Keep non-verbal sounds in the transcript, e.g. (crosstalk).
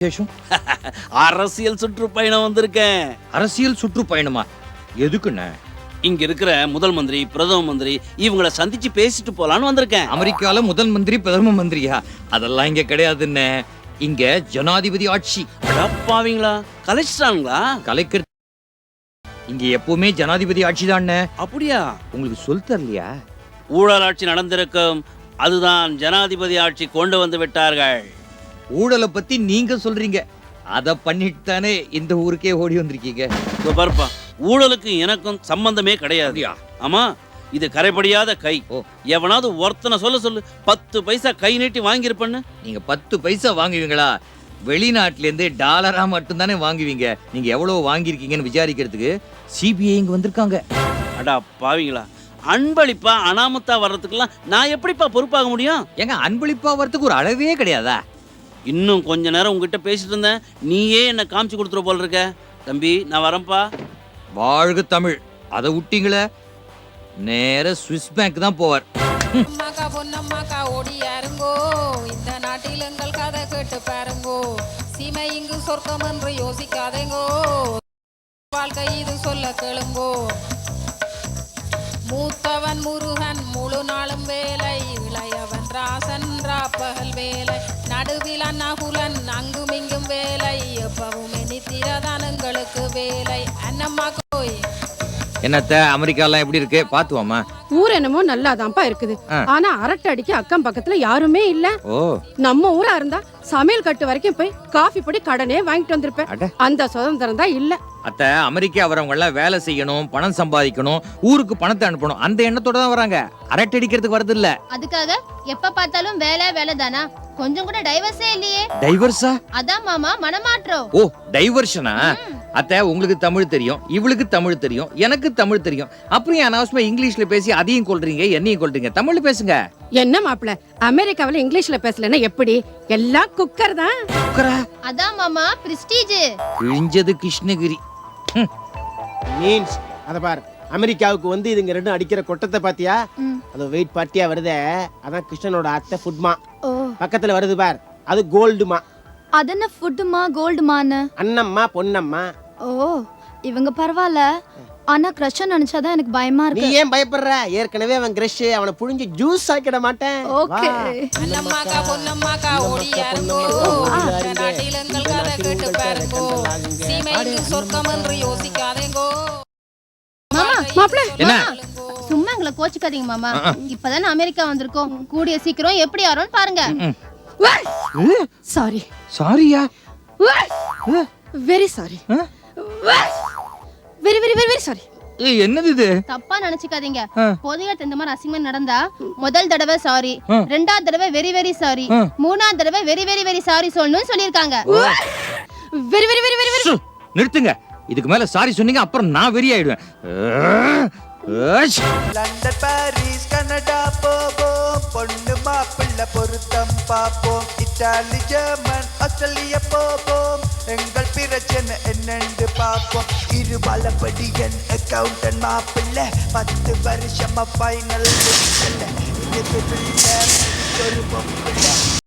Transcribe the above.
விசேஷம்? (laughs) அரசியல் சுற்றுப்பயணம் வந்திருக்கேன். அரசியல் சுற்றுப்பயணமா? எதுக்குண்ணே? இங்க இருக்கிற முதல் மந்திரி பிரதம மந்திரி இவங்கள சந்திச்சு பேசிட்டு போலான்னு வந்திருக்கேன். அமெரிக்கால முதல் மந்திரி பிரதம மந்திரியா? அதெல்லாம் இங்க கிடையாதுண்ணே. இங்க ஜனாதிபதி ஆட்சி. அடப்பாவீங்களா கலைச்சிட்டாங்களா கலைக்கிற இங்க எப்பவுமே ஜனாதிபதி ஆட்சி தானே அப்படியா? உங்களுக்கு சொல் தரலையா? ஊழல் ஆட்சி நடந்திருக்கும். அதுதான் ஜனாதிபதி ஆட்சி கொண்டு வந்து விட்டார்கள். ஊழலை பத்தி நீங்க சொல்றீங்க. அத பண்ணிட்டு தானே இந்த ஊருக்கே ஓடி வந்திருக்கீங்க. இதோ பாருப்பா ஊழலுக்கும் எனக்கும் சம்பந்தமே கிடையாது. ஆமா இது கரைபடியாத கை. ஓ. எவனாவது ஒருத்தனை சொல்ல சொல்லு பத்து பைசா கை நீட்டி வாங்கியிருப்பேன்னு. நீங்க பத்து பைசா வாங்குவீங்களா? வெளிநாட்டுல இருந்து டாலரா மட்டும் தானே வாங்குவீங்க. நீங்க எவ்வளவு வாங்கியிருக்கீங்கன்னு விசாரிக்கிறதுக்கு சிபிஐ இங்க வந்திருக்காங்க. அடா பாவிங்களா அன்பளிப்பா அனாமத்தா வர்றதுக்கெல்லாம் நான் எப்படிப்பா பொறுப்பாக முடியும்? ஏங்க அன்பளிப்பா வரதுக்கு ஒரு அளவே கிடையாதா? இன்னும் கொஞ்ச நேரம் உங்ககிட்ட பேசிட்டு இருந்தேன். நீயே என்ன காமிச்சு கொடுத்துரு போல இருக்க. தம்பி நான் வரேன்ப்பா. வாழ்க தமிழ். அதை விட்டீங்களே? நேர சுவிஸ் பேங்க் தான் போவார். அம்மாக்கா பொன்னம்மாக்கா ஓடியாருங்கோ இந்த நாட்டில் எங்கள் கதை கேட்டு பாருங்கோ. சீமை இங்கு சொர்க்கம் என்று யோசிக்காதேங்கோ. வாழ்க்கை இது சொல்ல கேளுங்கோ. மூத்தவன் முருகன் முழு நாளும் வேலை. இளையவன் ராசன் ராப்பகல் வேலை. நடுவில் அண்ணாகுலன் அங்கும் இங்கும் வேலை. எப்பவும் நித்திரதான் எங்களுக்கு வேலை. அன்னம்மா கோய் என்னத்த அமெரிக்காலாம் எப்படி இருக்கு? பாத்துவாமா? ஊர் என்னமோ நல்லாதான்ப்பா இருக்குது. ஆனா அரட்டை அடிக்க அக்கம் பக்கத்துல யாருமே இல்ல. ஓ. நம்ம ஊரா இருந்தா சமையல் கட்டு வரைக்கும் போய் காஃபி பொடி கடனே வாங்கிட்டு வந்திருப்பேன். அந்த சுதந்திரம் தான் இல்ல. அத்த அமெரிக்கா வரவங்க எல்லாம் வேலை செய்யணும் பணம் சம்பாதிக்கணும் ஊருக்கு பணத்தை அனுப்பணும் அந்த எண்ணத்தோட தான் வராங்க. அரட்டை அடிக்கிறதுக்கு வரது இல்ல அதுக்காக எப்ப பார்த்தாலும் வேலை வேலை தானா? கொஞ்சம் கூட டைவர்ஸே இல்லையே. டைவர்ஸா அதான் மாமா மனமாற்றம். ஓ டைவர்ஷனா அத்த உங்களுக்கு தமிழ் தெரியும் இவளுக்கு தமிழ் தெரியும் எனக்கு தமிழ் தெரியும். அப்புறம் ஏன் அனாவசியமா இங்கிலீஷ்ல பேசி அதையும் கொள்றீங்க என்னையும் கொள்றீங்க தமிழ்ல பேசுங்க. என்ன மாப்பிள அமெரிக்காவுல இங்கிலீஷ்ல பேசலன்னா எப்படி? எல்லாம் குக்கர் தான். உக்கரா, அதான் மாமா பிரஸ்டீஜ் கிழிஞ்சது கிருஷ்ணகிரி. மீன்ஸ் அத பாரு. அமெரிக்காவுக்கு வந்து இதுங்க ரெண்டும் அடிக்கிற கொட்டத்தை பாத்தியா. அது வெயிட் பார்ட்டியா வருதே? அதான் கிருஷ்ணனோட அத்தை ஃபுட்மா பக்கத்துல வருது பார். அது கோல்டுமா அதென்ன ஃபுட்டுமா கோல்டுமான்னு அண்ணம்மா பொன்னம்மா. ஓ. இவங்க பரவாயில்ல. ஆனா கிரஷ நினைச்சாதான் எனக்கு பயமா நீ ஏன் பயப்படுற? ஏற்கனவே அவன் கிரஷ் அவனை புழிஞ்சு ஜூஸ் ஆக்கிட மாட்டேன். ஓகே. வா. அண்ணம்மாக்கா பொன்னம்மாக்கா ஓடியாருங்கோ இந்த நாட்டில் எங்கள் கதை கேட்டு பாருங்கோ. சீமை இங்கு சொர்க்கம் என்று யோசிக்காதேங்கோ. மாமா மாப்பிள. என்ன? சும்மா எங்களை கோச்சுக்காதீங்க மாமா. இப்பதானே அமெரிக்கா வந்திருக்கோம். கூடிய சீக்கிரம் எப்படி ஆறோம்னு பாருங்க. சாரி சாரியா very sorry? Very very very very sorry ஏய் என்னது இது? தப்பா நினைச்சுக்காதீங்க. பொதுவாக இந்த மாதிரி அசிங்கம் நடந்தா முதல் தடவை சாரி. ரெண்டாவது தடவை வெரி வெரி சாரி. மூணாவது தடவை வெரி வெரி வெரி சாரி சொல்லணும்னு சொல்லியிருக்காங்க. வெரி வெரி வெரி வெரி நிறுத்துங்க. இதுக்கு மேல சாரி சொன்னீங்க அப்புறம் நான் வெறி ஆயிடுவேன். ലണ്ടൻ പാരീസ് കനഡ പോവും പൊണ്ണു മാപ്പിള്ള പൊരുത്തം പാപ്പോം. ഇറ്റാലി ജർമ്മൻ ഓസ്ട്രേലിയ പോവും എങ്കൾ പിറച്ചെന്ന് എന്നുണ്ട് പാപ്പം. ഇരുവലപ്പടിയൻ അക്കൗണ്ടൻ മാപ്പില്ല പത്ത് വർഷം ഫൈനൽ ഒരു പൊമ്പില്ല